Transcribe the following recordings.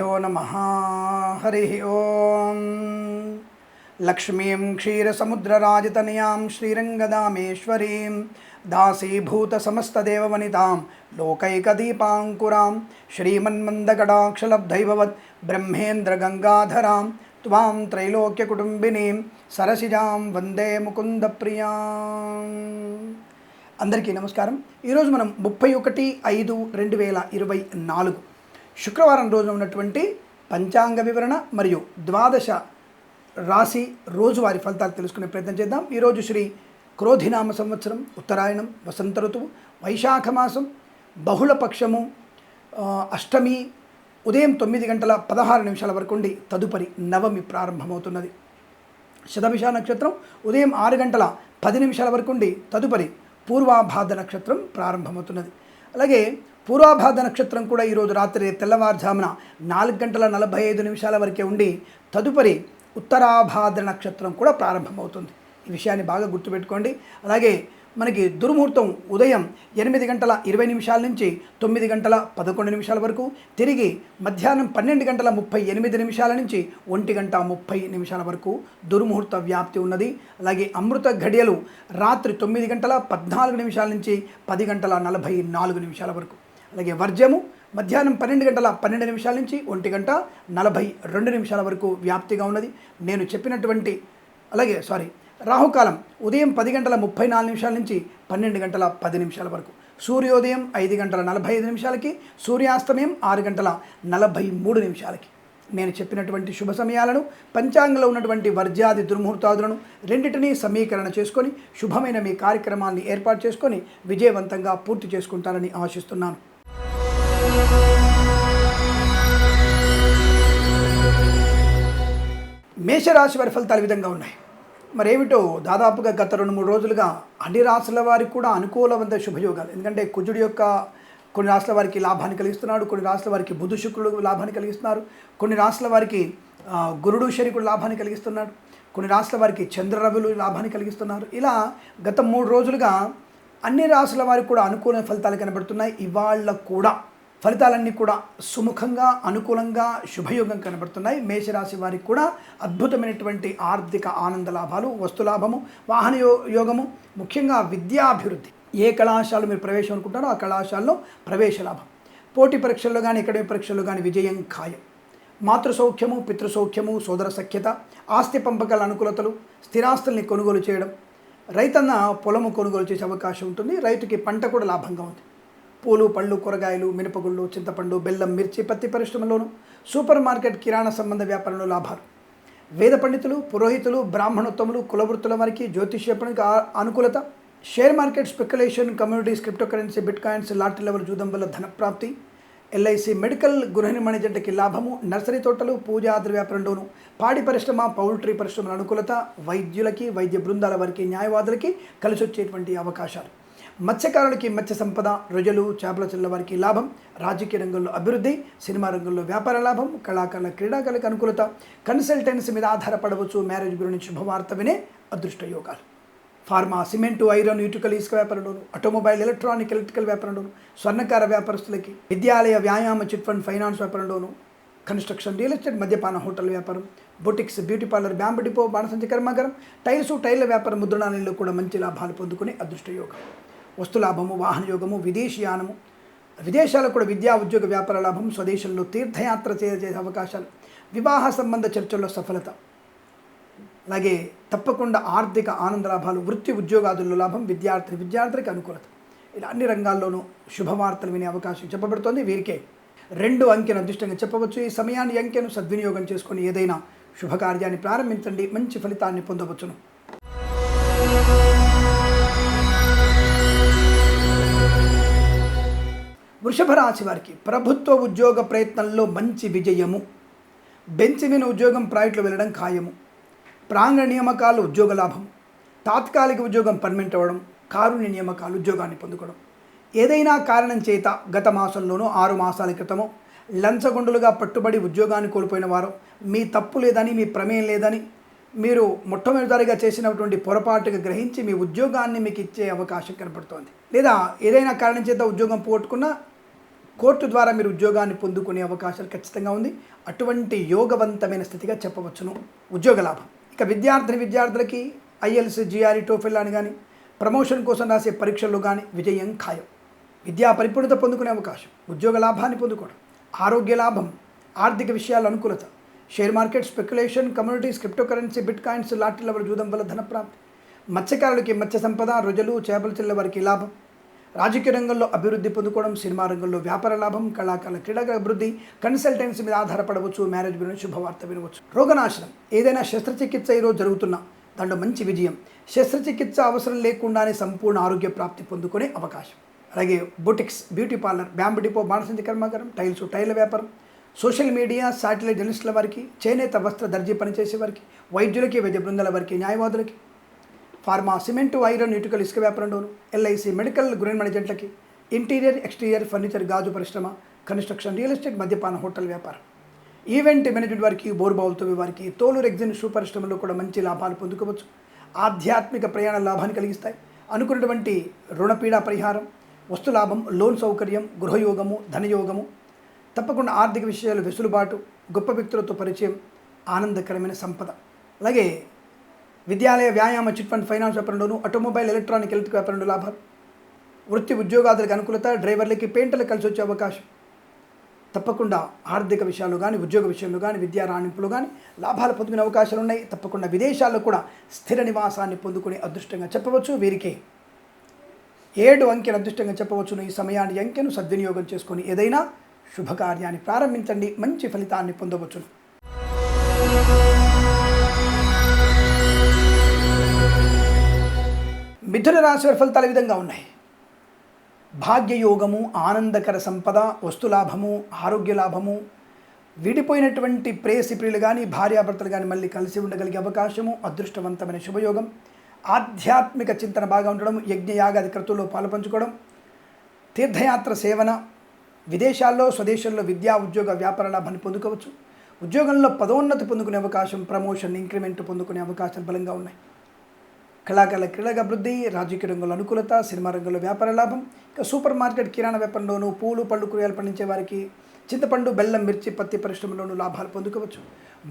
శ్రీగురుభ్యో నమ హరి ఓం. లక్ష్మీం క్షీరసముద్రరాజతనయాం శ్రీరంగదామేశ్వరీం దాసీభూతసమస్తదేవవనితాం లోకైకదీపాంకురాం శ్రీమన్మందకటాక్షలబ్ధైభవత్ బ్రహ్మేంద్రగంగాధరాం త్వాం త్రైలోక్యకుటుంబినీం సరసిజాం వందే ముకుందప్రియాం. అందరికీ నమస్కారం. ఈరోజు మనం ముప్పై ఒకటి ఐదు రెండు వేల ఇరవై నాలుగు శుక్రవారం రోజున ఉన్నటువంటి పంచాంగ వివరణ మరియు ద్వాదశ రాశి రోజువారి ఫలితాలు తెలుసుకునే ప్రయత్నం చేద్దాం. ఈరోజు శ్రీ క్రోధినామ సంవత్సరం ఉత్తరాయణం వసంత ఋతువు వైశాఖ మాసం బహుళపక్షము అష్టమి ఉదయం తొమ్మిది గంటల పదహారు నిమిషాల వరకు ఉండి తదుపరి నవమి ప్రారంభమవుతున్నది. శతభిష నక్షత్రం ఉదయం ఆరు గంటల పది నిమిషాల వరకు ఉండి తదుపరి పూర్వాభాద నక్షత్రం ప్రారంభమవుతున్నది. అలాగే పూర్వాభాద నక్షత్రం కూడా ఈరోజు రాత్రి తెల్లవారుజామున నాలుగు గంటల నలభై ఐదు నిమిషాల వరకే ఉండి తదుపరి ఉత్తరాభాద నక్షత్రం కూడా ప్రారంభమవుతుంది. ఈ విషయాన్ని బాగా గుర్తుపెట్టుకోండి. అలాగే మనకి దుర్ముహూర్తం ఉదయం ఎనిమిది గంటల ఇరవై నిమిషాల నుంచి తొమ్మిది గంటల పదకొండు నిమిషాల వరకు తిరిగి మధ్యాహ్నం పన్నెండు గంటల ముప్పై ఎనిమిది నిమిషాల నుంచి ఒంటి గంట ముప్పై నిమిషాల వరకు దుర్ముహూర్త వ్యాప్తి ఉన్నది. అలాగే అమృత ఘడియలు రాత్రి తొమ్మిది గంటల పద్నాలుగు నిమిషాల నుంచి పది గంటల నలభై నాలుగు నిమిషాల వరకు. అలాగే వర్జము మధ్యాహ్నం పన్నెండు గంటల పన్నెండు నిమిషాల నుంచి ఒంటి గంట నలభై రెండు నిమిషాల వరకు వ్యాప్తిగా ఉన్నది. నేను చెప్పినటువంటి అలాగే సారీ రాహుకాలం ఉదయం పది గంటల ముప్పై నాలుగు నిమిషాల నుంచి పన్నెండు గంటల పది నిమిషాల వరకు. సూర్యోదయం ఐదు గంటల నలభై ఐదు నిమిషాలకి సూర్యాస్తమయం ఆరు గంటల నలభై మూడు నిమిషాలకి. నేను చెప్పినటువంటి శుభ సమయాలను పంచాంగంలో ఉన్నటువంటి వర్జాది దుర్ముహూర్తాదులను రెండింటినీ సమీకరణ చేసుకొని శుభమైన మీ కార్యక్రమాన్ని ఏర్పాటు చేసుకొని విజయవంతంగా పూర్తి చేసుకుంటారని ఆశిస్తున్నాను. మేషరాశి వారి ఫలితాలు ఈ విధంగా ఉన్నాయి. మరేమిటో దాదాపుగా గత రెండు మూడు రోజులుగా అన్ని రాశుల వారికి కూడా అనుకూలవంత శుభయోగాలు. ఎందుకంటే కుజుడి యొక్క కొన్ని రాష్ట్రాల వారికి లాభాన్ని కలిగిస్తున్నాడు కొన్ని రాష్ట్రాల వారికి బుధు శుక్రుడు లాభాన్ని కలిగిస్తున్నారు కొన్ని రాష్ట్రాల వారికి గురుడు శనికుడు లాభాన్ని కలిగిస్తున్నాడు కొన్ని రాష్ట్రాల వారికి చంద్రరవులు లాభాన్ని కలిగిస్తున్నారు. ఇలా గత మూడు రోజులుగా అన్ని రాశుల వారికి కూడా అనుకూల ఫలితాలు కనబడుతున్నాయి. ఇవాళ కూడా ఫలితాలన్నీ కూడా సుముఖంగా అనుకూలంగా శుభయోగం కనబడుతున్నాయి. మేషరాశి వారికి కూడా అద్భుతమైనటువంటి ఆర్థిక ఆనంద లాభాలు వస్తులాభము వాహన యోగము ముఖ్యంగా విద్యాభివృద్ధి. ఏ కళాశాల మీరు ప్రవేశం అనుకుంటారో ఆ కళాశాలలో ప్రవేశ లాభం. పోటీ పరీక్షల్లో కానీ అకాడమిక్ పరీక్షల్లో కానీ విజయం ఖాయం. మాతృ సౌఖ్యము పితృ సౌఖ్యము సోదర సఖ్యత ఆస్తి పంపకాల అనుకూలతలు స్థిరాస్తుల్ని కొనుగోలు చేయడం రైతన్న పొలము కొనుగోలు చేసే అవకాశం ఉంటుంది. రైతుకి పంట కూడా లాభంగా ఉంది. పూలు పళ్ళు కూరగాయలు మినపగుళ్ళు చింతపండు బెల్లం మిర్చి పత్తి పరిశ్రమలోను సూపర్ మార్కెట్ కిరాణా సంబంధ వ్యాపారంలో లాభాలు. వేద పండితులు పురోహితులు బ్రాహ్మణోత్తములు కులవృత్తుల వారికి జ్యోతిష్యపనికి అనుకూలత. Share market speculation communities cryptocurrency bitcoins lottery level జూదం వల్ల ధనప్రాప్తి. ఎల్ఐసి మెడికల్ గృహ నిర్మాణ జంటకి లాభము. నర్సరీ తోటలు పూజాద్రి వ్యాపారంలోను పాడి పరిశ్రమ పౌల్ట్రీ పరిశ్రమల అనుకూలత. వైద్యులకి వైద్య బృందాల వారికి న్యాయవాదులకి కలిసొచ్చేటువంటి అవకాశాలు. మత్స్యకారులకి మత్స్య సంపద రొజలు చేపల చెల్ల వారికి లాభం రాజకీయ రంగంలో అభివృద్ధి సినిమా రంగంలో వ్యాపార లాభం కళాకారుల క్రీడాకారులకు అనుకూలత కన్సల్టెన్సీ మీద ఆధారపడవచ్చు. మ్యారేజ్ గురించి శుభవార్త వినే అదృష్ట యోగాలు. ఫార్మా సిమెంటు ఐరన్ ఇటుకలు ఇసుక వ్యాపారంలోను ఆటోమొబైల్ ఎలక్ట్రానిక్ ఎలక్ట్రికల్ వ్యాపారంలోను స్వర్ణకార వ్యాపారస్తులకి విద్యాలయ వ్యాయామ చిట్ ఫండ్ ఫైనాన్స్ వ్యాపారంలోను కన్స్ట్రక్షన్ రియల్ ఎస్టేట్ మద్యపాన హోటల్ వ్యాపారం boutiques beauty parlour bamboo depot బాణసంచి కర్మాగారం టైల్స్ టైర్ల వ్యాపారం ముద్రణాలయంలో కూడా మంచి లాభాలు పొందుకునే అదృష్ట వస్తులాభము వాహనయోగము విదేశీయానము. విదేశాలకు కూడా విద్యా ఉద్యోగ వ్యాపార లాభం స్వదేశంలో తీర్థయాత్ర చేసే అవకాశాలు. వివాహ సంబంధ చర్చల్లో సఫలత. అలాగే తప్పకుండా ఆర్థిక ఆనంద లాభాలు వృత్తి ఉద్యోగాదుల్లో లాభం విద్యార్థి విద్యార్థులకు అనుకూలత. ఇలా అన్ని రంగాల్లోనూ శుభవార్తలు వినే అవకాశం చెప్పబడుతోంది. వీరికే రెండు అంకెను అదృష్టంగా చెప్పవచ్చు. ఈ సమయాన్ని అంకెను సద్వినియోగం చేసుకొని ఏదైనా శుభకార్యాన్ని ప్రారంభించండి. మంచి ఫలితాన్ని పొందవచ్చును. వృషభ రాశి వారికి ప్రభుత్వ ఉద్యోగ ప్రయత్నంలో మంచి విజయము. బెంచ్ మీద ఉద్యోగం ప్రైవేట్లో వెళ్ళడం ఖాయము. ప్రాంగణ నియామకాలు ఉద్యోగ లాభం. తాత్కాలిక ఉద్యోగం పర్మనెంట్ అవ్వడం కారుణ్య నియామకాలు ఉద్యోగాన్ని పొందుకోవడం. ఏదైనా కారణం చేత గత మాసంలోనూ ఆరు మాసాల క్రితమో లంచగొండులుగా పట్టుబడి ఉద్యోగాన్ని కోల్పోయిన వారు మీ తప్పు లేదని మీ ప్రమేయం లేదని మీరు మొట్టమొదటిసారిగా చేసినటువంటి పొరపాటుగా గ్రహించి మీ ఉద్యోగాన్ని మీకు ఇచ్చే అవకాశం కనపడుతోంది. లేదా ఏదైనా కారణం చేత ఉద్యోగం పోగొట్టుకున్నా కోర్టు ద్వారా మీరు ఉద్యోగాన్ని పొందుకునే అవకాశాలు ఖచ్చితంగా ఉంది. అటువంటి యోగవంతమైన స్థితిగా చెప్పవచ్చును. ఉద్యోగ లాభం. ఇక విద్యార్థిని విద్యార్థులకి ఐఎల్స్ జిఆర్ఈ టోఫెల్ అని కానీ ప్రమోషన్ కోసం రాసే పరీక్షల్లో కానీ విజయం ఖాయం. విద్యా పరిపూర్ణత పొందుకునే అవకాశం. ఉద్యోగ లాభాన్ని పొందుకోవడం. ఆరోగ్య లాభం. ఆర్థిక విషయాల అనుకూలత. Share market speculation communities cryptocurrency bitcoins లాటరీల వల్ల జూదం వల్ల ధన ప్రాప్తి మత్స్యకారులకి మత్స్య సంపద రొజలు చేపల చిల్ల వారికి లాభం. రాజకీయ రంగంలో అభివృద్ధి పొందుకోవడం సినిమా రంగంలో వ్యాపార లాభం కళాకారుల క్రీడల అభివృద్ధి కన్సల్టెన్సీ మీద ఆధారపడవచ్చు మ్యారేజ్ గురించి శుభవార్త వినవచ్చు. రోగనాశనం. ఏదైనా శస్త్రచికిత్స ఈరోజు జరుగుతున్న దాంట్లో మంచి విజయం. శస్త్రచికిత్స అవసరం లేకుండానే సంపూర్ణ ఆరోగ్య ప్రాప్తి పొందుకునే అవకాశం. అలాగే boutiques beauty parlour bamboo depot బాణసంచి కర్మాగారం టైల్స్ టైల్ వ్యాపారం. సోషల్ మీడియా శాటిలైట్ జర్నలిస్టుల వారికి చేనేత వస్త్ర దర్జీ పనిచేసే వారికి వైద్యులకి వైద్య బృందాల వారికి న్యాయవాదులకి ఫార్మా సిమెంటు ఐరన్ ఇటుకలు ఇసుక వ్యాపారంలోను ఎల్ఐసి మెడికల్ గ్రీన్ మేనేజెంట్లకి ఇంటీరియర్ ఎక్స్టీరియర్ ఫర్నిచర్ గాజు పరిశ్రమ కన్స్ట్రక్షన్ రియల్ ఎస్టేట్ మద్యపాన హోటల్ వ్యాపారం. ఈవెంట్ మేనేజ్మెంట్ వారికి బోర్బావులతో వారికి తోలు రెగ్జిన్ షూ పరిశ్రమలో కూడా మంచి లాభాలు పొందుకోవచ్చు. ఆధ్యాత్మిక ప్రయాణ లాభాన్ని కలిగిస్తాయి. అనుకున్నటువంటి రుణపీడ పరిహారం వస్తు లాభం లోన్ సౌకర్యం గృహయోగము ధనయోగము తప్పకుండా ఆర్థిక విషయాలు వెసులుబాటు గొప్ప వ్యక్తులతో పరిచయం ఆనందకరమైన సంపద. అలాగే విద్యాలయ వ్యాయామ చిట్ ఫండ్ ఫైనాన్స్ వ్యాపారంలోను ఆటోమొబైల్ ఎలక్ట్రానిక్ ఎలక్ట్రిక్ వ్యాపారంలో లాభాలు వృత్తి ఉద్యోగాదులకు అనుకూలత డ్రైవర్లకి పెయింటర్లకు కలిసి వచ్చే అవకాశం. తప్పకుండా ఆర్థిక విషయాలు కానీ ఉద్యోగ విషయంలో కానీ విద్యా రాణింపులు కానీ లాభాలు పొందుకునే అవకాశాలు ఉన్నాయి. తప్పకుండా విదేశాల్లో కూడా స్థిర నివాసాన్ని పొందుకునే అదృష్టంగా చెప్పవచ్చు. వీరికి ఏడు అంకెను అదృష్టంగా చెప్పవచ్చును. ఈ సమయాన్ని అంకెను సద్వినియోగం చేసుకొని ఏదైనా శుభకార్యాన్ని ప్రారంభించండి. మంచి ఫలితాన్ని పొందవచ్చును. మిథున రాశి వారి ఫలితాలు విధంగా ఉన్నాయి? భాగ్యయోగము ఆనందకర సంపద వస్తులాభము ఆరోగ్య లాభము విడిపోయినటువంటి ప్రేయసి ప్రియులు కానీ భార్యాభర్తలు కానీ మళ్ళీ కలిసి ఉండగలిగే అవకాశము అదృష్టవంతమైన శుభయోగం ఆధ్యాత్మిక చింతన బాగా ఉండడం యజ్ఞయాగాది క్రతువుల్లో పాలుపంచుకోవడం తీర్థయాత్ర సేవన విదేశాల్లో స్వదేశంలో విద్యా ఉద్యోగ వ్యాపార లాభాన్ని పొందుకోవచ్చు. ఉద్యోగంలో పదోన్నతి పొందుకునే అవకాశం ప్రమోషన్ ఇంక్రిమెంట్ పొందుకునే అవకాశాలు బలంగా ఉన్నాయి. కళాకారుల క్రీడల అభివృద్ధి రాజకీయ రంగంలో అనుకూలత సినిమా రంగంలో వ్యాపార లాభం ఇంకా సూపర్ మార్కెట్ కిరాణా వ్యాపారంలోనూ పూలు పళ్ళు కూరగాయలు పండించే వారికి చింతపండు బెల్లం మిర్చి పత్తి పరిశ్రమలోనూ లాభాలు పొందుకోవచ్చు.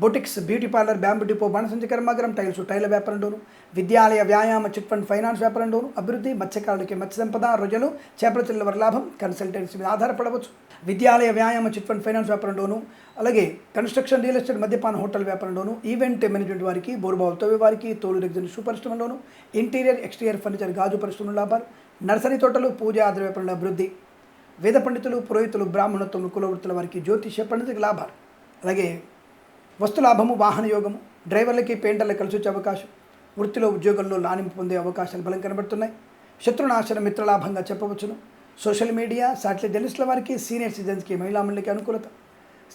Boutiques beauty parlour bamboo depot బాణసంచి కర్మాగారం టైల్స్ టైల వ్యాపారంలోను విద్యాలయ వ్యాయామ చిట్ ఫండ్ ఫైనాన్స్ వ్యాపారంలోను అభివృద్ధి మత్స్యకారులకి మత్స్య సంపద రొయ్యలు చేపల చిల్లర వారి లాభం కన్సల్టెన్సీ మీద ఆధారపడవచ్చు. విద్యాలయ వ్యాయామ చిట్ ఫండ్ ఫైనాన్స్ వ్యాపారంలోను అలాగే కన్స్ట్రక్షన్ రియల్ ఎస్టేట్ మద్యపాన హోటల్ వ్యాపారంలోను ఈవెంట్ మేనేజ్మెంట్ వారికి బోరుబావులతో వారికి తోలు రెగ్జన్ షూ పరిశ్రమలోను ఇంటీరియర్ ఎక్స్టీరియర్ ఫర్నిచర్ గాజు పరిశ్రమ లాభాలు నర్సరీ తోటలు పూజ ఆధార వ్యాపారంలో అభివృద్ధి. వేద పండితులు పురోహితులు బ్రాహ్మణత్వములు కులవృత్తుల వారికి జ్యోతిష పండితులకు లాభాలు. అలాగే వస్తు లాభము వాహన యోగము డ్రైవర్లకి పెయింటర్లకు కలిసి వచ్చే అవకాశం వృత్తిలో ఉద్యోగంలో లానింపు పొందే అవకాశాలు బలం కనబడుతున్నాయి. శత్రునాశన మిత్రలాభంగా చెప్పవచ్చును. సోషల్ మీడియా శాటిలైట్ జర్నలిస్టుల వారికి సీనియర్ సిటిజన్స్కి మహిళా మండలికి అనుకూలత.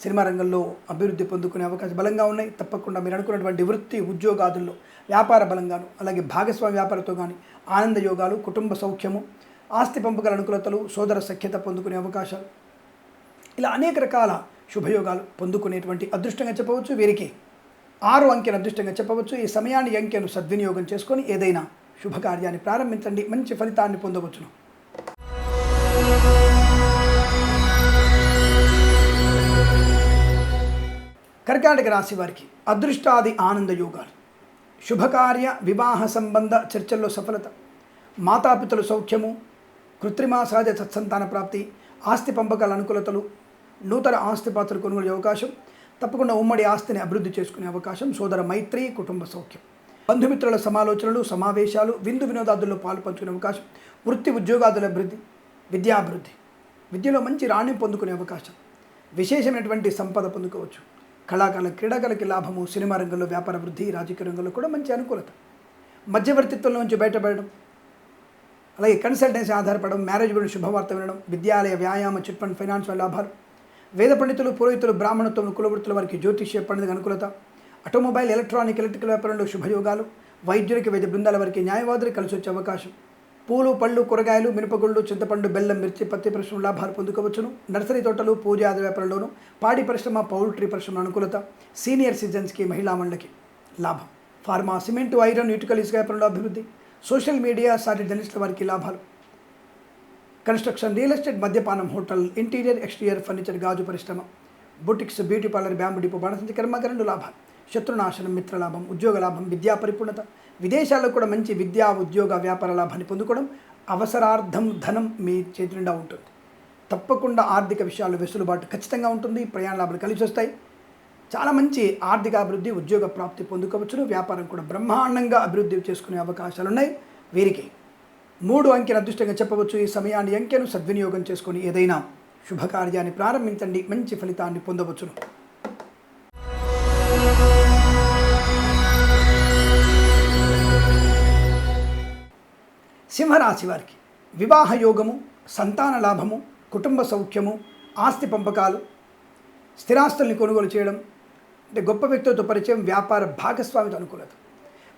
సినిమా రంగంలో అభివృద్ధి పొందుకునే అవకాశం బలంగా ఉన్నాయి. తప్పకుండా మీరు అనుకున్నటువంటి వృత్తి ఉద్యోగాదుల్లో వ్యాపార బలంగాను అలాగే భాగస్వామి వ్యాపారంతో కానీ ఆనంద యోగాలు కుటుంబ సౌఖ్యము ఆస్తి పంపగల అనుకూలతలు సోదర సఖ్యత పొందుకునే అవకాశాలు. ఇలా అనేక రకాల శుభయోగాలు పొందుకునేటువంటి అదృష్టంగా చెప్పవచ్చు. వీరికి ఆరు అంకెను అదృష్టంగా చెప్పవచ్చు. ఈ సమయాన్ని అంకెను సద్వినియోగం చేసుకొని ఏదైనా శుభకార్యాన్ని ప్రారంభించండి. మంచి ఫలితాన్ని పొందవచ్చును. కర్కాటక రాశి వారికి అదృష్టాది ఆనంద యోగాలు. శుభకార్య వివాహ సంబంధ చర్చల్లో సఫలత. మాతాపితల సౌఖ్యము కృత్రిమ సహజ సత్సంతాన ప్రాప్తి ఆస్తి పంపకాల అనుకూలతలు నూతన ఆస్తి పాత్రలు కొనుగోలు అవకాశం తప్పకుండా ఉమ్మడి ఆస్తిని అభివృద్ధి చేసుకునే అవకాశం సోదర మైత్రి కుటుంబ సౌఖ్యం. బంధుమిత్రుల సమాలోచనలు సమావేశాలు విందు వినోదాదుల్లో పాలు పంచుకునే అవకాశం వృత్తి ఉద్యోగాదుల అభివృద్ధి విద్యాభివృద్ధి. విద్యలో మంచి రాణ్యం పొందుకునే అవకాశం విశేషమైనటువంటి సంపద పొందుకోవచ్చు. కళాకారుల క్రీడాకారులకి లాభము సినిమా రంగంలో వ్యాపార వృద్ధి రాజకీయ రంగంలో కూడా మంచి అనుకూలత. మధ్యవర్తిత్వంలో నుంచి బయటపడడం అలాగే కన్సల్టెన్సీ ఆధారపడడం మ్యారేజ్ గురించి శుభవార్త వినడం విద్యాలయ వ్యాయామ చిట్ ఫండ్ ఫైనాన్స్ లాభాలు. వేద పండితులు పురోహితులు బ్రాహ్మణత్వం కులవృత్తుల వారికి జ్యోతిష్య పండితులకు అనుకూలత. ఆటోమొబైల్ ఎలక్ట్రానిక్ ఎలక్ట్రికల్ వ్యాపారంలో శుభయోగాలు. వైద్యులకి వైద్య బృందాల వారికి న్యాయవాదులు కలిసి వచ్చే అవకాశం. పూలు పళ్ళు కూరగాయలు మినపగుళ్ళు చింతపండు బెల్లం మిర్చి పత్తి పరిశ్రమ లాభాలు పొందుకోవచ్చును. నర్సరీ తోటలు పూజ ఆది వ్యాపారంలోను పాడి పరిశ్రమ పౌల్ట్రీ పరిశ్రమ అనుకూలత. సీనియర్ సిటిజన్స్కి మహిళా మండలికి లాభం. ఫార్మా సిమెంటు ఐరన్ ఇటుకలు ఇసుక వ్యాపారంలో అభివృద్ధి. సోషల్ మీడియా సాటి జర్నలిస్టుల వారికి లాభాలు. కన్స్ట్రక్షన్ రియల్ ఎస్టేట్ మద్యపానం హోటల్ ఇంటీరియర్ ఎక్స్టీరియర్ ఫర్నిచర్ గాజు పరిశ్రమ boutiques beauty parlour bamboo depot బాణసంచి రెండు లాభాలు. శత్రునాశనం మిత్రలాభం ఉద్యోగ లాభం విద్యా పరిపూర్ణత. విదేశాల్లో కూడా మంచి విద్యా ఉద్యోగ వ్యాపార లాభాన్ని పొందుకోవడం అవసరార్థం ధనం మీ చేతి నిండా ఉంటుంది. తప్పకుండా ఆర్థిక విషయాల్లో వెసులుబాటు ఖచ్చితంగా ఉంటుంది. ప్రయాణ లాభాలు కలిసి వస్తాయి. చాలా మంచి ఆర్థిక అభివృద్ధి ఉద్యోగ ప్రాప్తి పొందుకోవచ్చును. వ్యాపారం కూడా బ్రహ్మాండంగా అభివృద్ధి చేసుకునే అవకాశాలు ఉన్నాయి వీరికి మూడు అంకెల అదృష్టంగా చెప్పవచ్చు. ఈ సమయాన్ని అంకెను సద్వినియోగం చేసుకొని ఏదైనా శుభకార్యాన్ని ప్రారంభించండి. మంచి ఫలితాన్ని పొందవచ్చును. సింహరాశి వారికి వివాహ యోగము సంతాన లాభము కుటుంబ సౌఖ్యము ఆస్తి పంపకాలు స్థిరాస్తుల్ని కొనుగోలు చేయడం అంటే గొప్ప వ్యక్తులతో పరిచయం వ్యాపార భాగస్వామితో అనుకూలత.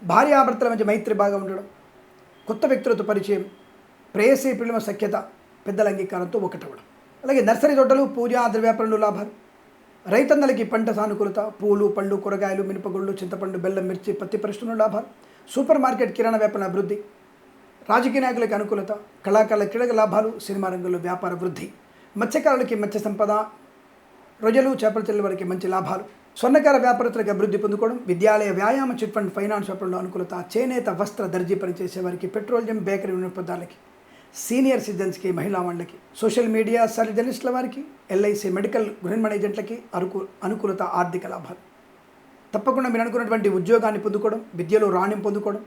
భార్యాభర్తల మధ్య మైత్రి బాగా ఉండడం కొత్త వ్యక్తులతో పరిచయం ప్రేయసీ పిల్లల సఖ్యత పెద్దల అంగీకారంతో ఒకటవడం అలాగే నర్సరీ తోటలు పూజా ద్రవ్యాపారంలో లాభాలు. రైతన్నలకి పంట సానుకూలత పూలు పళ్ళు కూరగాయలు మినపగుళ్ళు చింతపండు బెల్లం మిర్చి పత్తి పరిశ్రమలో లాభాలు. సూపర్ మార్కెట్ కిరాణా వ్యాపార అభివృద్ధి. రాజకీయ నాయకులకి అనుకూలత కళాకారుల క్రీడక లాభాలు సినిమా రంగంలో వ్యాపార వృద్ధి. మత్స్యకారులకి మత్స్య సంపద రొయ్యలు చేపల చెల్లెల వారికి మంచి లాభాలు. స్వర్ణకార వ్యాపారస్తులకు అభివృద్ధి పొందుకోవడం విద్యాలయ వ్యాయామ చిట్ ఫండ్ ఫైనాన్స్ వ్యాపారంలో అనుకూలత చేనేత వస్త్ర దర్జీ పనిచేసే వారికి పెట్రోలియం బేకరీ వినియోగదారులకి సీనియర్ సిటిజన్స్కి మహిళా మండలికి సోషల్ మీడియా సర్జనిస్టుల వారికి ఎల్ఐసి మెడికల్ గృహ ఏజెంట్లకి అరుకు అనుకూలత ఆర్థిక లాభాలు. తప్పకుండా మీరు అనుకున్నటువంటి ఉద్యోగాన్ని పొందుకోవడం విద్యలో రాణ్యం పొందుకోవడం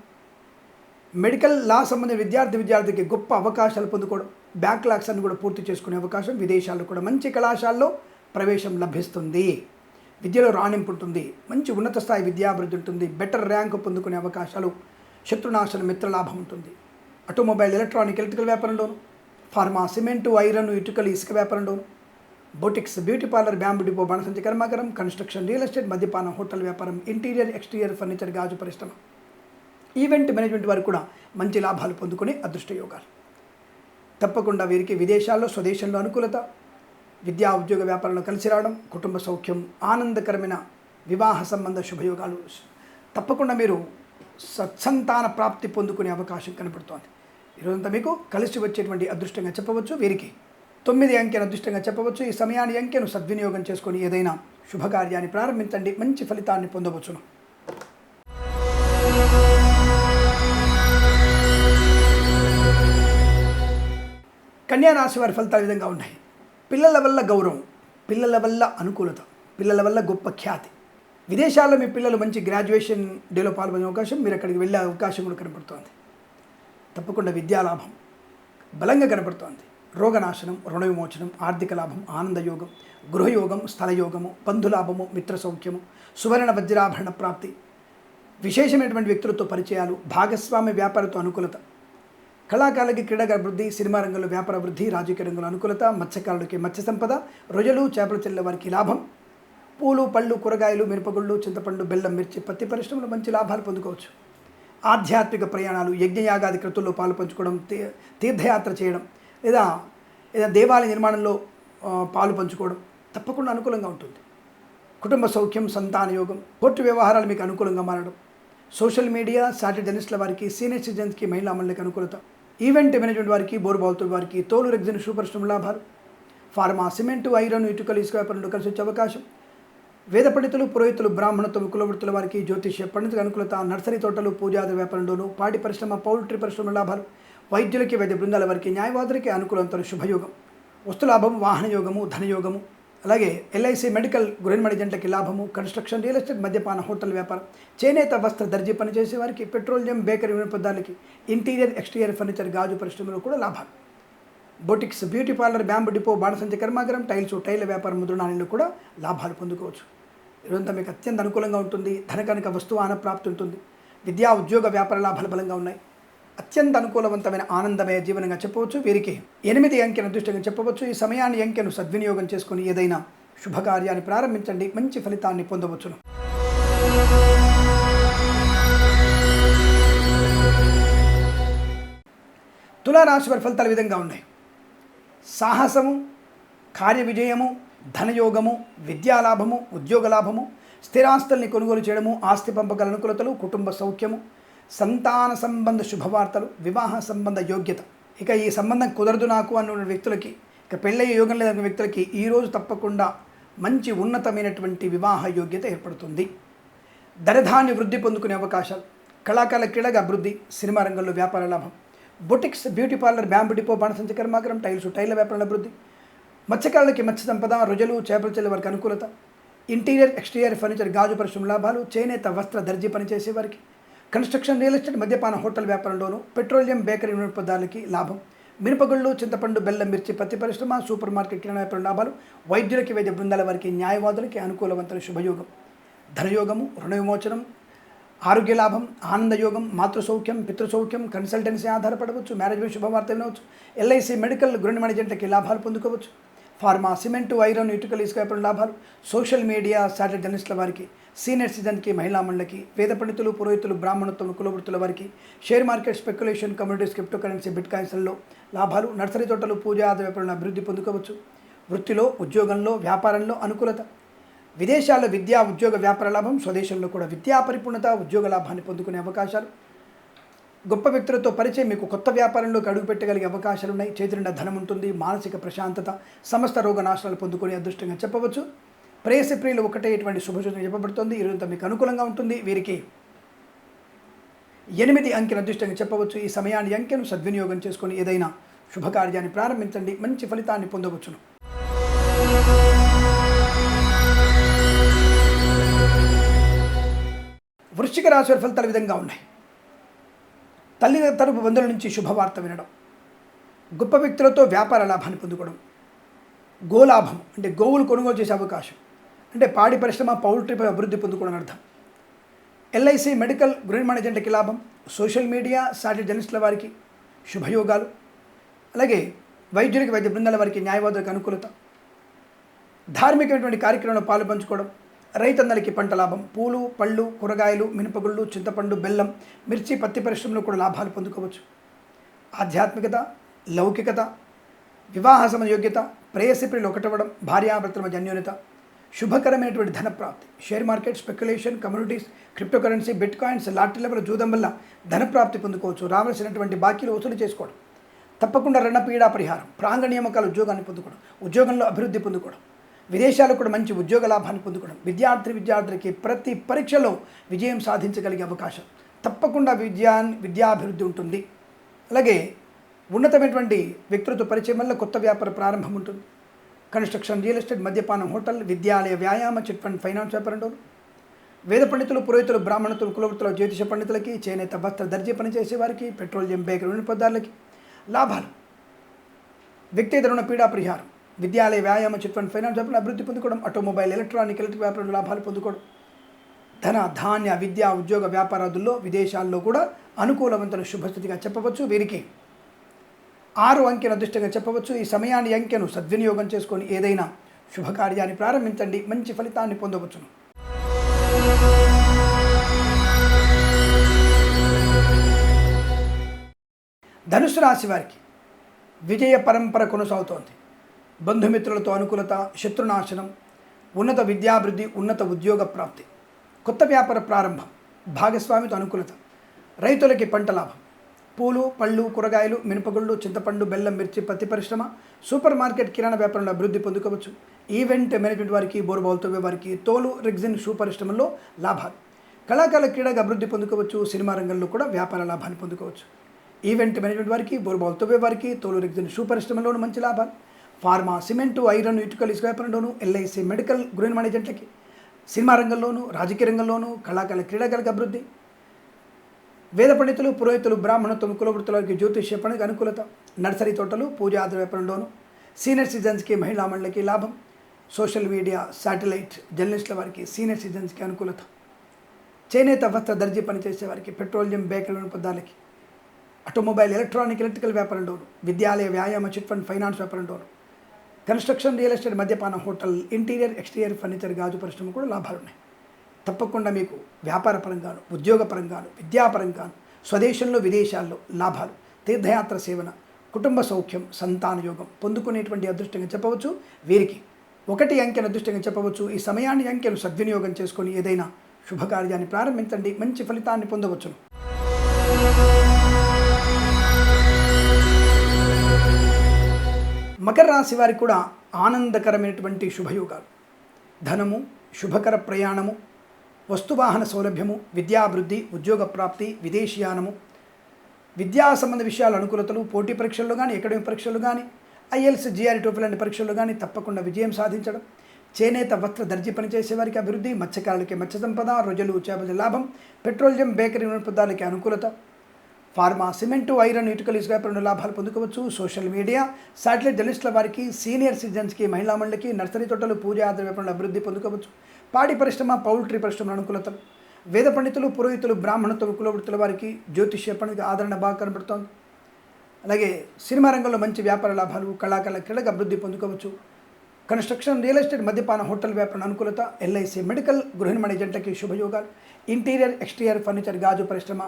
మెడికల్ లా సంబంధించిన విద్యార్థి విద్యార్థికి గొప్ప అవకాశాలు పొందుకోవడం బ్యాక్లాగ్స్ అన్ని కూడా పూర్తి చేసుకునే అవకాశం విదేశాల్లో కూడా మంచి కళాశాలలో ప్రవేశం లభిస్తుంది. విద్యలో రాణింపు ఉంటుంది మంచి ఉన్నత స్థాయి విద్యాభివృద్ధి ఉంటుంది. బెటర్ ర్యాంకు పొందుకునే అవకాశాలు శత్రునాశన మిత్రలాభం ఉంటుంది. ఆటోమొబైల్ ఎలక్ట్రానిక్ ఎలక్ట్రికల్ వ్యాపారంలోను ఫార్మా సిమెంటు ఐరన్ ఇటుకలు ఇసుక వ్యాపారంలోను boutiques beauty parlour bamboo depot బాణసంచి కర్మాగారం కన్స్ట్రక్షన్ రియల్ ఎస్టేట్ మద్యపానం హోటల్ వ్యాపారం ఇంటీరియర్ ఎక్స్టీరియర్ ఫర్నిచర్ గాజు పరిశ్రమ. ఈవెంట్ మేనేజ్మెంట్ వారు కూడా మంచి లాభాలు పొందుకునే అదృష్ట యోగాలు తప్పకుండా వీరికి విదేశాల్లో స్వదేశంలో అనుకూలత విద్యా ఉద్యోగ వ్యాపారంలో కలిసి రావడం కుటుంబ సౌఖ్యం ఆనందకరమైన వివాహ సంబంధ శుభయోగాలు తప్పకుండా మీరు సత్సంతాన ప్రాప్తి పొందుకునే అవకాశం కనపడుతోంది. ఈరోజంతా మీకు కలిసి వచ్చేటువంటి అదృష్టంగా చెప్పవచ్చు. వీరికి తొమ్మిది అంకెను అదృష్టంగా చెప్పవచ్చు. ఈ సమయాన్ని అంకెను సద్వినియోగం చేసుకొని ఏదైనా శుభకార్యాన్ని ప్రారంభించండి. మంచి ఫలితాన్ని పొందవచ్చును. కన్యా రాశి వారి ఫలితాలు విధంగా ఉన్నాయి. పిల్లల వల్ల గౌరవం పిల్లల వల్ల అనుకూలత పిల్లల వల్ల గొప్ప ఖ్యాతి. విదేశాల్లో మీ పిల్లలు మంచి గ్రాడ్యుయేషన్ డేలో పాల్గొనే అవకాశం మీరు అక్కడికి వెళ్ళే అవకాశం కూడా కనపడుతోంది. తప్పకుండా విద్యాలాభం బలంగా కనపడుతోంది. రోగనాశనం రుణ విమోచనం ఆర్థిక లాభం ఆనందయోగం గృహయోగం స్థలయోగము బంధులాభము మిత్ర సౌఖ్యము సువర్ణ వజ్రాభరణ ప్రాప్తి. విశేషమైనటువంటి వ్యక్తులతో పరిచయాలు భాగస్వామ్య వ్యాపారతో అనుకూలత. కళాకారులకి క్రీడా అభివృద్ధి సినిమా రంగంలో వ్యాపార అభివృద్ధి రాజకీయ రంగంలో అనుకూలత మత్స్యకారులకి మత్స్య సంపద రొయ్యలు చేపల చెల్లె వారికి లాభం. పూలు పళ్ళు కూరగాయలు మిరపగుళ్ళు చింతపండు బెల్లం మిర్చి పత్తి పరిశ్రమలో మంచి లాభాలు పొందుకోవచ్చు. ఆధ్యాత్మిక ప్రయాణాలు యజ్ఞయాగాది కృతుల్లో పాలు పంచుకోవడం తీ- తీర్థయాత్ర చేయడం లేదా లేదా దేవాలయ నిర్మాణంలో పాలు పంచుకోవడం తప్పకుండా అనుకూలంగా ఉంటుంది. కుటుంబ సౌఖ్యం సంతాన యోగం కోర్టు వ్యవహారాలు మీకు అనుకూలంగా మారడం సోషల్ మీడియా సాటి జర్నలిస్టుల వారికి సీనియర్ సిటిజన్స్కి మహిళా మండలికి అనుకూలత. ఈవెంట్ మేనేజ్మెంట్ వారికి బోరుబావుతుల వారికి తోలు రెగ్జిన్ సూపర్ స్టమ్ లాభాలు. ఫార్మా సిమెంటు ఐరన్ ఇటుకలు ఇసుక వ్యాపారంలో కలిసి వచ్చే అవకాశం. వేద పండితులు పురోహితులు బ్రాహ్మణత్వం కులవృత్తుల వారికి జ్యోతిష్య పండితుల అనుకూలత నర్సరీ తోటలు పూజాది వ్యాపారంలోను పాడి పరిశ్రమ పౌల్ట్రీ పరిశ్రమ లాభాలు. వైద్యులకి వైద్య బృందాల వారికి న్యాయవాదులకి అనుకూలంతో శుభయోగం. వస్తులాభం వాహన యోగము ధనయోగము అలాగే ఎల్ఐసి మెడికల్ గృహిణి జంటకి లాభము కన్స్ట్రక్షన్ రియల్ ఎస్టేట్ మద్యపాన హోటల్ వ్యాపారం చేనేత వస్త్ర దర్జీ పనిచేసే వారికి పెట్రోలియం బేకరీ వినియోగదారులకి ఇంటీరియర్ ఎక్స్టీరియర్ ఫర్నిచర్ గాజు పరిశ్రమలో కూడా లాభాలు. Boutiques beauty parlour bamboo depot బాణసంచ కర్మాగారం టైల్స్ టైల్ వ్యాపారం ముద్రణాలలో కూడా లాభాలు పొందుకోవచ్చు. ఇదంతా మీకు అత్యంత అనుకూలంగా ఉంటుంది. ధనకనక వస్తువాన ప్రాప్తి ఉంటుంది. విద్యా ఉద్యోగ వ్యాపార లాభాలు బలంగా ఉన్నాయి. అత్యంత అనుకూలవంతమైన ఆనందమయ జీవనంగా చెప్పవచ్చు. వీరికి ఎనిమిది అంకెను అదృష్టంగా చెప్పవచ్చు. ఈ సమయాన్ని అంకెను సద్వినియోగం చేసుకుని ఏదైనా శుభకార్యాన్ని ప్రారంభించండి. మంచి ఫలితాన్ని పొందవచ్చును. తులారాశి వారి ఫలితాలు విధంగా ఉన్నాయి. సాహసము కార్య విజయము ధనయోగము విద్యాలాభము ఉద్యోగ లాభము స్థిరాస్తుల్ని కొనుగోలు చేయడము ఆస్తి పంపగల అనుకూలతలు కుటుంబ సౌఖ్యము సంతాన సంబంధ శుభవార్తలు వివాహ సంబంధ యోగ్యత. ఇక ఈ సంబంధం కుదరదు నాకు అన్న వ్యక్తులకి ఇక పెళ్ళయ్యే యోగం లేదన్న వ్యక్తులకి ఈరోజు తప్పకుండా మంచి ఉన్నతమైనటువంటి వివాహ యోగ్యత ఏర్పడుతుంది. ధనధాన్య వృద్ధి పొందుకునే అవకాశాలు కళాకారుల క్రీడగా అభివృద్ధి సినిమా రంగంలో వ్యాపార లాభం boutiques beauty parlour bamboo depot బాణసంచ కర్మాగరం టైల్స్ టైల్ల వ్యాపారాల అభివృద్ధి మత్స్యకారులకి మత్స్య సంపద రొజలు చేపల చెల్లే వారికి అనుకూలత ఇంటీరియర్ ఎక్స్టీరియర్ ఫర్నిచర్ గాజు పరిశ్రమ లాభాలు చేనేత వస్త్ర దర్జీ పనిచేసే వారికి కన్స్ట్రక్షన్ రియల్ ఎస్టేట్ మద్యపాన హోటల్ వ్యాపారంలోనూ పెట్రోలియం బేకరీ వినియోగదారులకి లాభం. మినపగుళ్ళు చింతపండు బెల్లం మిర్చి పత్తి పరిశ్రమ సూపర్ మార్కెట్ కిరాణా వ్యాపారం లాభాలు వైద్యులకి వైద్య బృందాల వారికి న్యాయవాదులకి అనుకూలవంతుల శుభయోగం. ధనయోగము రుణ విమోచనం ఆరోగ్య లాభం ఆనందయోగం మాతృసౌఖ్యం పితృసౌఖ్యం కన్సల్టెన్సీ ఆధారపడవచ్చు మేనేజ్మెంట్ శుభవార్త వినవచ్చు ఎల్ఐసి మెడికల్ గృహ మేనేజెంట్లకి లాభాలు పొందుకోవచ్చు. ఫార్మా సిమెంటు ఐరన్ ఇటుకలు ఇసుక వ్యాపారం లాభాలు సోషల్ మీడియా శాటిలైట్ జర్నలిస్టుల వారికి సీనియర్ సిటిజన్కి మహిళా మండలికి పేద పండితులు పురోహితులు బ్రాహ్మణత్వం కులవృత్తుల వారికి share market speculation communities cryptocurrency bit కాయిన్స్లలో లాభాలు నర్సరీ తోటలు పూజ ఆదాయ వ్యాపారంలో అభివృద్ధి పొందుకోవచ్చు. వృత్తిలో ఉద్యోగంలో వ్యాపారంలో అనుకూలత. విదేశాల్లో విద్యా ఉద్యోగ వ్యాపార లాభం స్వదేశంలో కూడా విద్యా పరిపూర్ణత ఉద్యోగ లాభాన్ని పొందుకునే అవకాశాలు. గొప్ప వ్యక్తులతో పరిచయం మీకు కొత్త వ్యాపారంలోకి అడుగుపెట్టగలిగే అవకాశాలు ఉన్నాయి చేతినిండా ధనం ఉంటుంది మానసిక ప్రశాంతత సమస్త రోగ నాశనాలు పొందుకునే అదృష్టంగా చెప్పవచ్చు. ప్రేయసి ప్రియులు ఒకటే ఇటువంటి శుభసూచన చెప్పబడుతుంది. ఈరోజు మీకు అనుకూలంగా ఉంటుంది. వీరికి ఎనిమిది అంకెను అదృష్టంగా చెప్పవచ్చు. ఈ సమయాన్ని అంకెను సద్వినియోగం చేసుకొని ఏదైనా శుభకార్యాన్ని ప్రారంభించండి. మంచి ఫలితాన్ని పొందవచ్చును. వృశ్చిక రాశి ఫలితాల విధంగా ఉన్నాయి. తల్లి తరపు బంధువుల నుంచి శుభవార్త వినడం గొప్ప వ్యక్తులతో వ్యాపార లాభాన్ని పొందుకోవడం గోలాభం అంటే గోవులు కొనుగోలు చేసే అవకాశం అంటే పాడి పరిశ్రమ పౌల్ట్రీపై అభివృద్ధి పొందుకోవడం అర్థం. ఎల్ఐసి మెడికల్ గృహ మేనేజెంట్కి లాభం సోషల్ మీడియా సాటి జర్నలిస్టుల వారికి శుభయోగాలు. అలాగే వైద్యులకి వైద్య బృందాల వారికి న్యాయవాదులకు అనుకూలత. ధార్మికమైనటువంటి కార్యక్రమంలో పాలు పంచుకోవడం రైతన్నలకి పంట లాభం పూలు పళ్ళు కూరగాయలు మినపగుళ్ళు చింతపండు బెల్లం మిర్చి పత్తి పరిశ్రమలో కూడా లాభాలు పొందుకోవచ్చు. ఆధ్యాత్మికత లౌకికత వివాహ సమయోగ్యత ప్రేయసిప్రిలు ఒకటవడం భార్యాభర్తల మధ్య అన్యోన్యత శుభకరమైనటువంటి ధన ప్రాప్తి share market speculation communities cryptocurrency bitcoins lottery level జూదం వల్ల ధన ప్రాప్తి పొందుకోవచ్చు. రావాల్సినటువంటి బాకీలు వసూలు చేసుకోవడం. తప్పకుండా రుణపీడా పరిహారం ప్రాంగ నియామకాల ఉద్యోగాన్ని పొందుకోవడం ఉద్యోగంలో అభివృద్ధి పొందుకోవడం విదేశాల్లో కూడా మంచి ఉద్యోగ లాభాన్ని పొందుకోవడం విద్యార్థి విద్యార్థులకి ప్రతి పరీక్షలో విజయం సాధించగలిగే అవకాశం. తప్పకుండా విద్యా విద్యాభివృద్ధి ఉంటుంది. అలాగే ఉన్నతమైనటువంటి వ్యక్తులతో పరిచయం వల్ల కొత్త వ్యాపార ప్రారంభం ఉంటుంది. కన్స్ట్రక్షన్ రియల్ ఎస్టేట్ మద్యపానం హోటల్ విద్యాలయ వ్యాయామ చిట్ ఫండ్ ఫైనాన్స్ వ్యాపారంలో వేద పండితులు పురోహితులు బ్రాహ్మణతులు కులవృత్తులు జ్యోతిష పండితులకి చేనేత వస్త్ర దర్జీ పనిచేసే వారికి పెట్రోలియం బేకరీ వినియోగదారులకి లాభాలు. వ్యక్తిగత రుణ పీడా పరిహారం విద్యాలయ వ్యాయామ చిట్ ఫండ్ ఫైనాన్స్ వ్యాపారం అభివృద్ధి పొందుకోవడం ఆటోమొబైల్ ఎలక్ట్రానిక్ ఎలక్ట్రిక్ వ్యాపారంలో లాభాలు పొందుకోవడం. ధన ధాన్య విద్యా ఉద్యోగ వ్యాపారాదుల్లో విదేశాల్లో కూడా అనుకూలవంతుల శుభస్థితిగా చెప్పవచ్చు వీరికి. ఆరు అంకెను అదృష్టంగా చెప్పవచ్చు. ఈ సమయాన్ని అంకెను సద్వినియోగం చేసుకొని ఏదైనా శుభకార్యాన్ని ప్రారంభించండి. మంచి ఫలితాన్ని పొందవచ్చును. ధనుసు రాశి వారికి విజయ పరంపర కొనసాగుతోంది. బంధుమిత్రులతో అనుకూలత శత్రునాశనం ఉన్నత విద్యాభివృద్ధి ఉన్నత ఉద్యోగ ప్రాప్తి కొత్త వ్యాపార ప్రారంభం భాగస్వామితో అనుకూలత రైతులకి పంట లాభం పూలు పళ్ళు కూరగాయలు మినపగుళ్ళు చింతపండు బెల్లం మిర్చి పత్తి పరిశ్రమ సూపర్ మార్కెట్ కిరాణా వ్యాపారంలో అభివృద్ధి పొందుకోవచ్చు. ఈవెంట్ మేనేజ్మెంట్ వారికి బోరుబావులతో వారికి తోలు రెగ్జిన్ షూ పరిశ్రమల్లో లాభాలు. కళాకారుల క్రీడగా అభివృద్ధి పొందుకోవచ్చు సినిమా రంగంలో కూడా వ్యాపార లాభాన్ని పొందుకోవచ్చు. ఈవెంట్ మేనేజ్మెంట్ వారికి బోరుబావులతో వారికి తోలు రెగ్జిన్ షూ పరిశ్రమలోనూ మంచి లాభాలు. ఫార్మా సిమెంటు ఐరన్ ఇటుకలు ఇసుక వ్యాపారంలోనూ ఎల్ఐసి మెడికల్ గృహ మేనేజెంట్లకి సినిమా రంగంలోనూ రాజకీయ రంగంలోనూ కళాకారుల క్రీడాకారులకు అభివృద్ధి. వేద పండితులు పురోహితులు బ్రాహ్మణత్వం కులవృత్తులకి జ్యోతిష్య పనికి అనుకూలత. నర్సరీ తోటలు పూజాది వ్యాపారంలోను సీనియర్ సిటిజన్స్కి మహిళా మండలికి లాభం. సోషల్ మీడియా శాటిలైట్ జర్నలిస్టుల వారికి సీనియర్ సిటిజన్స్కి అనుకూలత. చేనేత వస్త్ర దర్జీ పనిచేసే వారికి పెట్రోలియం బేకరీ పొద్దాలకి ఆటోమొబైల్ ఎలక్ట్రానిక్ ఎలక్ట్రికల్ వ్యాపారంలోను విద్యాలయ వ్యాయామ చిట్ ఫండ్ ఫైనాన్స్ వ్యాపారంలోను. కన్స్ట్రక్షన్ రియల్ ఎస్టేట్ మద్యపాన హోటల్ ఇంటీరియర్ ఎక్స్టీరియర్ ఫర్నిచర్ గాజు పరిశ్రమ కూడా లాభాలు ఉన్నాయి తప్పకుండా మీకు వ్యాపార పరంగాను విద్యాపరంగాను స్వదేశంలో విదేశాల్లో లాభాలు. తీర్థయాత్ర సేవన కుటుంబ సౌఖ్యం సంతాన యోగం పొందుకునేటువంటి అదృష్టంగా చెప్పవచ్చు. వీరికి ఒకటి అంకెను అదృష్టంగా చెప్పవచ్చు. ఈ సమయాన్ని అంకెను సద్వినియోగం చేసుకొని ఏదైనా శుభకార్యాన్ని ప్రారంభించండి. మంచి ఫలితాన్ని పొందవచ్చును. మకర రాశి వారికి కూడా ఆనందకరమైనటువంటి శుభయోగాలు. ధనము శుభకర ప్రయాణము వస్తువాహన సౌలభ్యము విద్యాభివృద్ధి ఉద్యోగ ప్రాప్తి విదేశీయానము విద్యా సంబంధ విషయాల అనుకూలతలు పోటీ పరీక్షల్లో కానీ అకాడమిక్ పరీక్షలు కానీ ఐఎల్స్ జిఆర్ఈ టోఫీ లాంటి పరీక్షల్లో కానీ తప్పకుండా విజయం సాధించడం చేనేత వస్త్ర దర్జీ పనిచేసే వారికి అభివృద్ధి మత్స్యకారులకి మత్స్య సంపద రొజలు చేపల లాభం పెట్రోలియం బేకరీ పదార్థాలకి అనుకూలత ఫార్మా సిమెంటు ఐరన్ ఇటుకలు ఇసుక రెండు లాభాలు పొందుకోవచ్చు. సోషల్ మీడియా శాటిలైట్ జర్నలిస్టుల వారికి సీనియర్ సిటిజన్స్కి మహిళా మండలికి నర్సరీ తోటలు పూజ ఆధార వ్యాపారంలో అభివృద్ధి పొందుకోవచ్చు. పాడి పరిశ్రమ పౌల్ట్రీ పరిశ్రమల అనుకూలతలు వేద పండితులు పురోహితులు బ్రాహ్మణత్వ కులవృత్తుల వారికి జ్యోతిష్య పండుగ ఆదరణ బాగా కనబడుతోంది అలాగే సినిమా రంగంలో మంచి వ్యాపార లాభాలు కళాకారుల క్రీడగా అభివృద్ధి పొందుకోవచ్చు. కన్స్ట్రక్షన్ రియల్ ఎస్టేట్ మద్యపాన హోటల్ వ్యాపారం అనుకూలత ఎల్ఐసి మెడికల్ గృహిణి జంటకి శుభయోగాలు ఇంటీరియర్ ఎక్స్టీరియర్ ఫర్నిచర్ గాజు పరిశ్రమ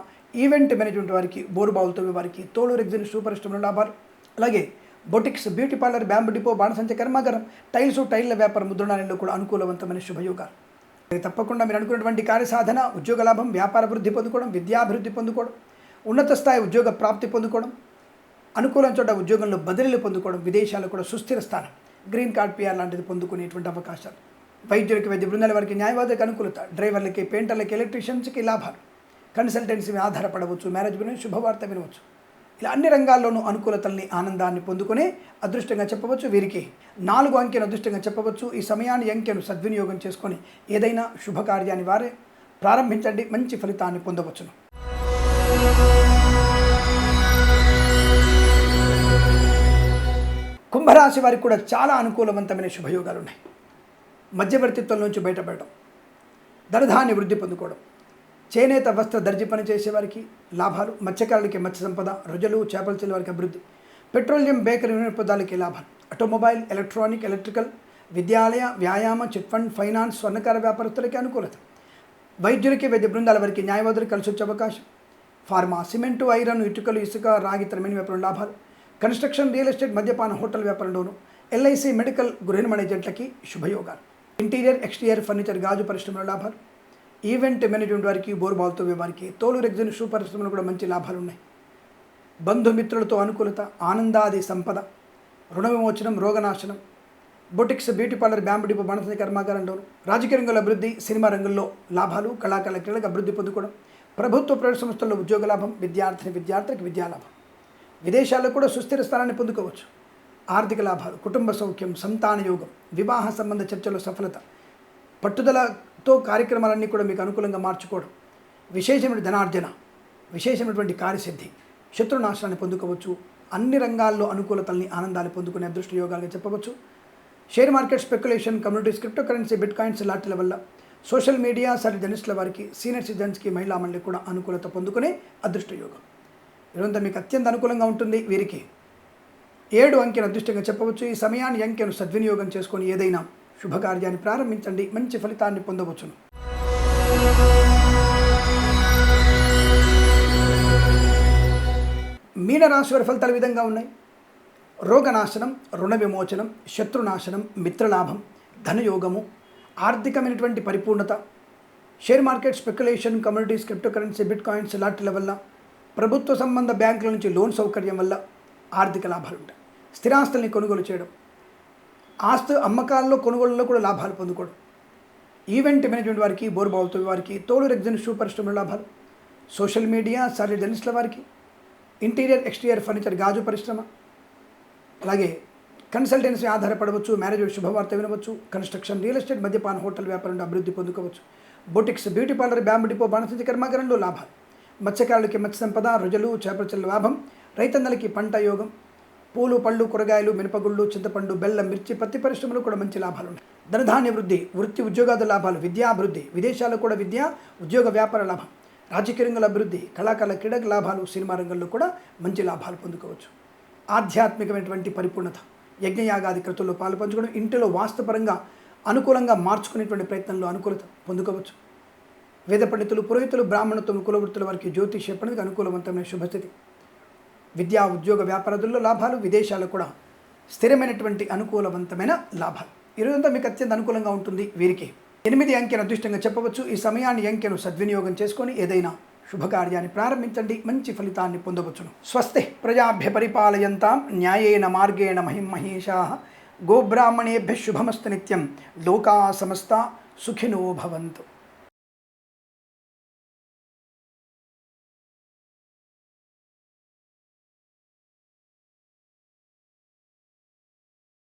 ఈవెంట్ మేనేజ్మెంట్ వారికి బోరుబావులతో వారికి తోలు రెగ్జిన్ షూ పరిశ్రమల లాభాలు. అలాగే boutiques beauty parlour bamboo depot బాణసంచ కర్మాగారం టైల్స్ టైల్ల వ్యాపారం ముద్రణాలయంలో కూడా అనుకూలవంతమైన శుభయోగాలు. తప్పకుండా మీరు అనుకున్నటువంటి కార్యసాధన ఉద్యోగ లాభం వ్యాపార వృద్ధి పొందుకోవడం విద్యాభివృద్ధి పొందుకోవడం ఉన్నత స్థాయి ఉద్యోగ ప్రాప్తి పొందుకోవడం అనుకూలం చోట ఉద్యోగంలో బదిలీలు పొందుకోవడం విదేశాల్లో కూడా సుస్థిర స్థానం గ్రీన్ కార్డ్ పిఆర్ లాంటిది పొందుకునేటువంటి అవకాశాలు. వైద్యులకి వైద్య బృందాల వారికి న్యాయవాదులకు అనుకూలత డ్రైవర్లకి పెయింటర్లకి ఎలక్ట్రీషియన్స్కి లాభాలు. కన్సల్టెన్సీ మీద ఆధారపడవచ్చు మ్యారేజ్ గురించి శుభవార్త వినవచ్చు. ఇలా అన్ని రంగాల్లోనూ అనుకూలతల్ని ఆనందాన్ని పొందుకునే అదృష్టంగా చెప్పవచ్చు వీరికి. నాలుగు అంకెను అదృష్టంగా చెప్పవచ్చు. ఈ సమయాన్ని అంకెను సద్వినియోగం చేసుకొని ఏదైనా శుభకార్యాన్ని వారే ప్రారంభించండి. మంచి ఫలితాన్ని పొందవచ్చును. కుంభరాశి వారికి కూడా చాలా అనుకూలవంతమైన శుభయోగాలు ఉన్నాయి మధ్యవర్తిత్వం నుంచి బయటపడడం ధనధాన్య వృద్ధి పొందుకోవడం చేనేత వస్త్ర దర్జీ పనిచేసేవారికి లాభాలు మత్స్యకారులకి మత్స్య సంపద రొజలు చేపల చెల్లి వారికి అభివృద్ధి. పెట్రోలియం బేకరీ వినియోగదాలకి లాభాలు. ఆటోమొబైల్ ఎలక్ట్రానిక్ ఎలక్ట్రికల్ విద్యాలయ వ్యాయామ చిట్ ఫండ్ ఫైనాన్స్ స్వర్ణకార వ్యాపారస్తులకి అనుకూలత. వైద్యులకి వైద్య బృందాల వారికి న్యాయవాదులు కలిసి వచ్చే అవకాశం. ఫార్మా సిమెంటు ఐరన్ ఇటుకలు ఇసుక రాగి తరమైన వ్యాపారం లాభాలు. కన్స్ట్రక్షన్ రియల్ ఎస్టేట్ మద్యపాన హోటల్ వ్యాపారంలోను. ఎల్ఐసి మెడికల్ గృహిణి మేనేజెంట్లకి శుభయోగాలు. ఇంటీరియర్ ఎక్స్టీరియర్ ఫర్నిచర్ గాజు పరిశ్రమల లాభాలు. ఈవెంట్ మేనేజ్మెంట్ వారికి బోర్బాల్తో వారికి తోలు రెగ్జిన్ షూ పరిశ్రమలు కూడా మంచి లాభాలు ఉన్నాయి బంధుమిత్రులతో అనుకూలత ఆనందాది సంపద రుణ విమోచనం రోగనాశనం boutiques beauty parlour bamboo depot బాణస కర్మాగారంలోను రాజకీయ రంగంలో అభివృద్ధి సినిమా రంగంలో లాభాలు కళాకారుల క్రీడలకు అభివృద్ధి పొందుకోవడం ప్రభుత్వ ప్రైవేట్ సంస్థల్లో ఉద్యోగ లాభం విద్యార్థిని విద్యార్థులకు విద్యాలాభం విదేశాల్లో కూడా సుస్థిర స్థానాన్ని పొందుకోవచ్చు. ఆర్థిక లాభాలు కుటుంబ సౌఖ్యం సంతాన యోగం వివాహ సంబంధ చర్చలో సఫలత పట్టుదల తో కార్యక్రమాలన్నీ కూడా మీకు అనుకూలంగా మార్చుకోవడం. విశేషమైన ధనార్జన విశేషమైనటువంటి కార్యసిద్ధి శత్రునాశనాన్ని పొందుకోవచ్చు. అన్ని రంగాల్లో అనుకూలతల్ని ఆనందాన్ని పొందుకునే అదృష్ట యోగాలుగా చెప్పవచ్చు. Share market speculation communities cryptocurrency bitcoins లాంటిల వల్ల సోషల్ మీడియా సరి జర్నలిస్టుల వారికి సీనియర్ సిటిజన్స్కి మహిళా మండలి కూడా అనుకూలత పొందుకునే అదృష్ట యోగం. ఇదంతా మీకు అత్యంత అనుకూలంగా ఉంటుంది. వీరికి ఏడు అంకెను అదృష్టంగా చెప్పవచ్చు. ఈ సమయాన్ని అంకెను సద్వినియోగం చేసుకొని ఏదైనా శుభకార్యాన్ని ప్రారంభించండి. మంచి ఫలితాన్ని పొందవచ్చును. మీనరాశి వారి ఫలితాలు విధంగా ఉన్నాయి? రోగనాశనం రుణ విమోచనం శత్రునాశనం మిత్రలాభం ధనయోగము ఆర్థికమైనటువంటి పరిపూర్ణత share market speculation communities cryptocurrency bitcoins లాంటిల వల్ల ప్రభుత్వ సంబంధ బ్యాంకుల నుంచి లోన్ సౌకర్యం వల్ల ఆర్థిక లాభాలు ఉంటాయి స్థిరాస్తుల్ని కొనుగోలు చేయడం ఆస్తు అమ్మకాల్లో కొనుగోలులో కూడా లాభాలు పొందుకోవడం. ఈవెంట్ మేనేజ్మెంట్ వారికి బోర్బావులతో వారికి తోలు రెగ్జన్ షూ పరిశ్రమల లాభాలు. సోషల్ మీడియా సారీ జర్నలిస్టుల వారికి. ఇంటీరియర్ ఎక్స్టీరియర్ ఫర్నిచర్ గాజు పరిశ్రమ. అలాగే కన్సల్టెన్సీ ఆధారపడవచ్చు మ్యారేజ్ శుభవార్త వినవచ్చు కన్స్ట్రక్షన్ రియల్ ఎస్టేట్ మద్యపాన హోటల్ వ్యాపారంలో అభివృద్ధి పొందుకోవచ్చు. Boutiques beauty parlour bamboo depot బాణసంచి కర్మాగారంలో లాభాలు. మత్స్యకారులకి మత్స్య సంపద రుజలు చేపల లాభం రైతన్నలకి పంట యోగం పూలు పళ్ళు కూరగాయలు మినపగుళ్ళు చింతపండు బెల్లం మిర్చి పత్తి పరిశ్రమలు కూడా మంచి లాభాలు ఉన్నాయి ధనధాన్య వృద్ధి వృత్తి ఉద్యోగాల లాభాలు విద్యాభివృద్ధి విదేశాల్లో కూడా విద్య ఉద్యోగ వ్యాపార లాభం రాజకీయ రంగాల అభివృద్ధి కళాకారుల క్రీడక లాభాలు సినిమా రంగంలో కూడా మంచి లాభాలు పొందుకోవచ్చు. ఆధ్యాత్మికమైనటువంటి పరిపూర్ణత యజ్ఞయాగాది కృతుల్లో పాలు పంచుకోవడం ఇంటిలో వాస్తుపరంగా అనుకూలంగా మార్చుకునేటువంటి ప్రయత్నంలో అనుకూలత పొందుకోవచ్చు. వేద పండితులు పురోహితులు బ్రాహ్మణత్వం కులవృత్తుల వారికి జ్యోతిష్ చెప్పడానికి అనుకూలవంతమైన శుభస్థితి. విద్యా ఉద్యోగ వ్యాపారదుల్లో లాభాలు విదేశాలకు కూడా స్థిరమైనటువంటి అనుకూలవంతమైన లాభాలు. ఈరోజంతా మీకు అత్యంత అనుకూలంగా ఉంటుంది వీరికి. ఎనిమిది అంకెను అదృష్టంగా చెప్పవచ్చు. ఈ సమయాన్ని అంకెను సద్వినియోగం చేసుకొని ఏదైనా శుభకార్యాన్ని ప్రారంభించండి. మంచి ఫలితాన్ని పొందవచ్చును. స్వస్తి ప్రజాభ్య పరిపాలయంతాం న్యాయేన మార్గేణ మహిం మహేషా గోబ్రాహ్మణేభ్య శుభమస్తు నిత్యం లోకా సమస్త సుఖినో భవంతు.